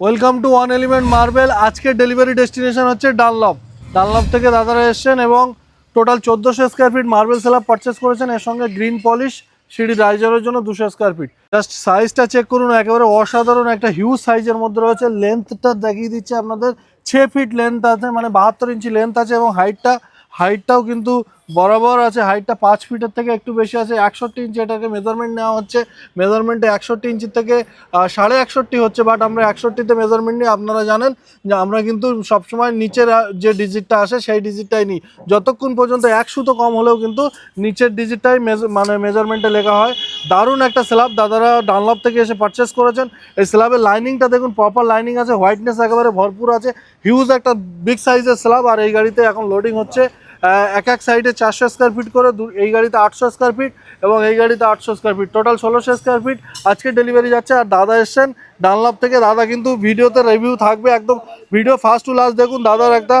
Welcome to one element marble. আজকের delivery destination হচ্ছে ডানলপ। ডানলপ থেকে দাদারা এসছেন এবং টোটাল চোদ্দোশো square feet marble slab purchase করেছেন। এর সঙ্গে গ্রিন পলিশ, সিঁড়ি রাইজারের জন্য দুশো স্কোয়ার ফিট জাস্ট সাইজটা চেক করুন, একেবারে অসাধারণ একটা হিউজ সাইজের মধ্যে রয়েছে। লেন্থটা দেখিয়ে দিচ্ছে আপনাদের। ছ ফিট লেন্থ আছে মানে বাহাত্তর ইঞ্চি লেন্থ আছে এবং হাইটটা হাইটটাও কিন্তু বরাবর আছে হাইটটা পাঁচ ফিটের থেকে একটু বেশি আছে, একষট্টি ইঞ্চি এটাকে মেজারমেন্ট নেওয়া হচ্ছে। মেজারমেন্টে একষট্টি ইঞ্চির থেকে সাড়ে একষট্টি হচ্ছে বাট আমরা একষট্টিতে মেজারমেন্ট নিই। আপনারা জানেন যে আমরা কিন্তু সবসময় নিচের যে ডিজিটটা আসে সেই ডিজিটটাই নিই। যতক্ষণ পর্যন্ত এক সুতো কম হলেও কিন্তু নিচের ডিজিটটাই মানে মেজারমেন্টে লেখা হয়। দারুণ একটা স্ল্যাব দাদারা ডানলপ থেকে এসে পারচেস করেছেন। এই স্ল্যাবের লাইনিংটা দেখুন প্রপার লাইনিং আছে হোয়াইটনেস একেবারে ভরপুর আছে। হিউজ একটা বিগ সাইজের স্ল্যাব আর এই গাড়িতে এখন লোডিং হচ্ছে। এক এক সাইডে চারশো স্কোয়ার ফিট করে এই গাড়িতে আটশো স্কোয়ার ফিট এবং এই গাড়িতে আটশো স্কোয়ার ফিট টোটাল ষোলোশো স্কোয়ার ফিট আজকে ডেলিভারি যাচ্ছে। আর দাদা এসছেন ডানলাভ থেকে। দাদা কিন্তু ভিডিওতে রিভিউ থাকবে একদম। ভিডিও ফার্স্ট টু লাস্ট দেখুন, দাদার একটা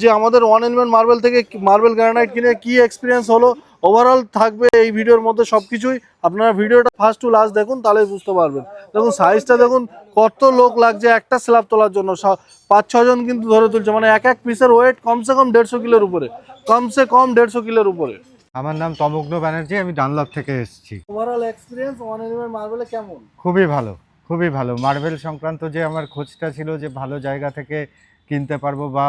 যে আমাদের ওয়ান এলিমেন্ট মার্বেল থেকে মার্বেল গ্রানাইট কিনে কি এক্সপিরিয়েন্স হলো ওভারঅল থাকবে এই ভিডিওর মধ্যে সব কিছুই আপনারা ভিডিওটা ফার্স্ট টু লাস্ট দেখুন তাহলে বুঝতে পারবেন। দেখুন সাইজটা দেখুন কত লোক লাগছে একটা স্ল্যাব তোলার জন্য। পাঁচ ছজন কিন্তু ধরে তুলছে মানে এক এক পিসের ওয়েট কমসে কম দেড়শো কিলোর উপরে। কমসে কম দেড়শো কিলোর উপরে। আমার নাম তমগ্ন ব্যানার্জি আমি ডানলপ থেকে এসেছি। ওভারঅল এক্সপিরিয়েন্স ওয়ান মার্বেলে কেমন? খুবই ভালো খুবই ভালো। মার্বেল সংক্রান্ত যে আমার খোঁজটা ছিল যে ভালো জায়গা থেকে কিনতে পারব বা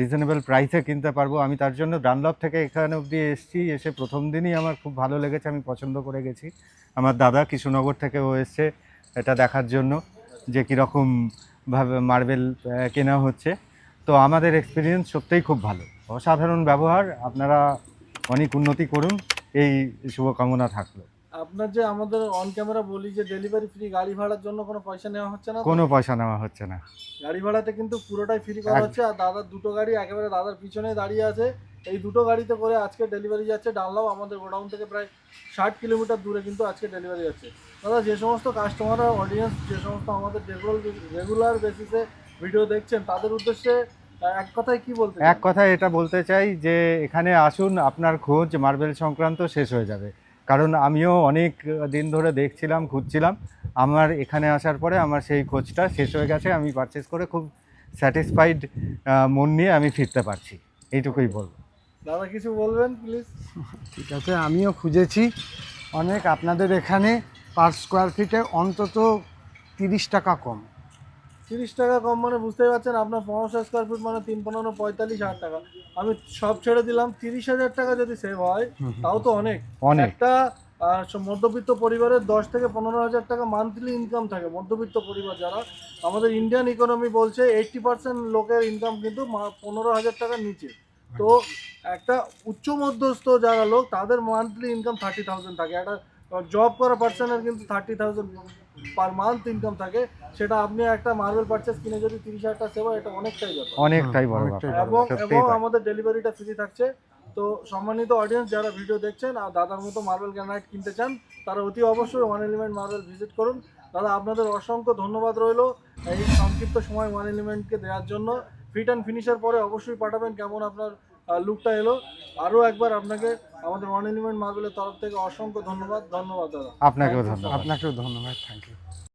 রিজনেবল প্রাইসে কিনতে পারব। আমি তার জন্য ডানলপ থেকে এখানে অবধি এসেছি। এসে প্রথম দিনই আমার খুব ভালো লেগেছে, আমি পছন্দ করে গেছি। আমার দাদা কৃষ্ণনগর থেকে ও এসছে এটা দেখার জন্য, যে কীরকম ভাবে মার্বেল কেনা হচ্ছে। তো আমাদের এক্সপিরিয়েন্স সত্যিই খুব ভালো। অসাধারণ ব্যবহার। আপনারা অনেক উন্নতি করুন। এই শুভকামনা থাকল। আপনার যে আমাদের অন ক্যামেরা বলি যে ডেলিভারি ফ্রি গাড়ি ভাড়ার জন্য কোনো পয়সা নেওয়া হচ্ছে না কোনো পয়সা নেওয়া হচ্ছে না। গাড়ি ভাড়াতে কিন্তু পুরোটাই ফ্রি করা হচ্ছে আর দাদার দুটো গাড়ি একেবারে দাদার পিছনে দাঁড়িয়ে আছে। এই দুটো গাড়িতে করে আজকে ডেলিভারি যাচ্ছে। ডানলাও আমাদের গোডাউন থেকে প্রায় ষাট কিলোমিটার দূরে কিন্তু আজকে ডেলিভারি যাচ্ছে। দাদা যে সমস্ত কাস্টমাররা অডিয়েন্স যে সমস্ত আমাদের রেগুলার রেগুলার বেসিসে ভিডিও দেখছেন তাদের উদ্দেশ্যে এক কথায় কি বলতে এক কথায় এটা বলতে চাই যে এখানে আসুন আপনার খোঁজ মার্বেল সংক্রান্ত শেষ হয়ে যাবে। কারণ আমিও অনেক দিন ধরে দেখছিলাম খুঁজছিলাম। আমার এখানে আসার পরে আমার সেই খোঁজটা শেষ হয়ে গেছে। আমি পারচেস করে খুব স্যাটিসফাইড মন নিয়ে আমি ফিরতে পারছি। এইটুকুই বলব। দাদা কিছু বলবেন প্লিজ ঠিক আছে আমিও খুঁজেছি। অনেক আপনাদের এখানে পার স্কোয়ার ফিটে অন্তত তিরিশ টাকা কম। তিরিশ টাকা কম মানে বুঝতেই পারছেন আপনার পনেরোশো স্কোয়ার ফুট মানে তিন পনেরো পঁয়তাল্লিশ হাজার টাকা। আমি সব ছেড়ে দিলাম তিরিশ হাজার টাকা যদি সেভ হয় তাও তো অনেক। একটা মধ্যবিত্ত পরিবারের দশ থেকে পনেরো হাজার টাকা মান্থলি ইনকাম থাকে মধ্যবিত্ত পরিবার যারা। আমাদের ইন্ডিয়ান ইকোনমি বলছে এইটটি পার্সেন্ট লোকের ইনকাম কিন্তু পনেরো হাজার টাকার নিচে। তো একটা উচ্চ মধ্যস্থ যারা লোক তাদের মান্থলি ইনকাম থার্টি থাউজেন্ড থাকে। একটা জব করা পার্সনের কিন্তু thirty thousand per month income থাকে। সেটা আপনি একটা মার্বেল পারচেস কিনে যদি তিরিশ হাজার টাকা সেবা এটা অনেকটাই ব্যাপার। অনেকটাই বড় এবং এবং আমাদের ডেলিভারিটা ফ্রি থাকছে। তো সম্মানিত অডিয়েন্স যারা ভিডিও দেখছেন আর দাদার মতো মার্বেল গ্রানাইট কিনতে চান তারা অতি অবশ্যই ওয়ান এলিমেন্ট মার্বেল ভিজিট করুন। দাদা আপনাদের অসংখ্য ধন্যবাদ রইল এই সংক্ষিপ্ত সময় ওয়ান এলিমেন্টকে দেওয়ার জন্য। ফিট অ্যান্ড ফিনিশের পরে অবশ্যই পাঠাবেন। কেমন আপনার লুকটা এলো। আরও একবার আপনাকে আমাদের ওয়ান এলিমেন্ট মার্বেলের তরফ থেকে অসংখ্য ধন্যবাদ। ধন্যবাদ দাদা। আপনাকেও ধন্যবাদ। আপনাকেও ধন্যবাদ। Thank you